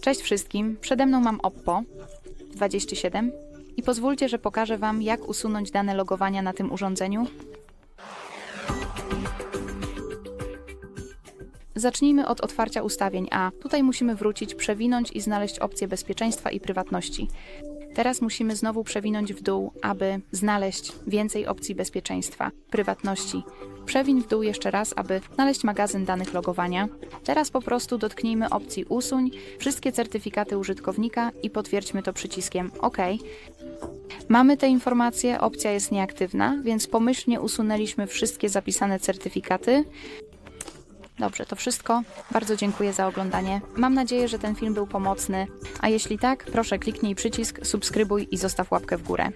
Cześć wszystkim, przede mną mam Oppo 27 i pozwólcie, że pokażę Wam, jak usunąć dane logowania na tym urządzeniu. Zacznijmy od otwarcia ustawień, a tutaj musimy wrócić, przewinąć i znaleźć opcję bezpieczeństwa i prywatności. Teraz musimy znowu przewinąć w dół, aby znaleźć więcej opcji bezpieczeństwa, prywatności. Przewiń w dół jeszcze raz, aby znaleźć magazyn danych logowania. Teraz po prostu dotknijmy opcji Usuń wszystkie certyfikaty użytkownika i potwierdźmy to przyciskiem OK. Mamy te informacje, opcja jest nieaktywna, więc pomyślnie usunęliśmy wszystkie zapisane certyfikaty. Dobrze, to wszystko. Bardzo dziękuję za oglądanie. Mam nadzieję, że ten film był pomocny. A jeśli tak, proszę kliknij przycisk subskrybuj i zostaw łapkę w górę.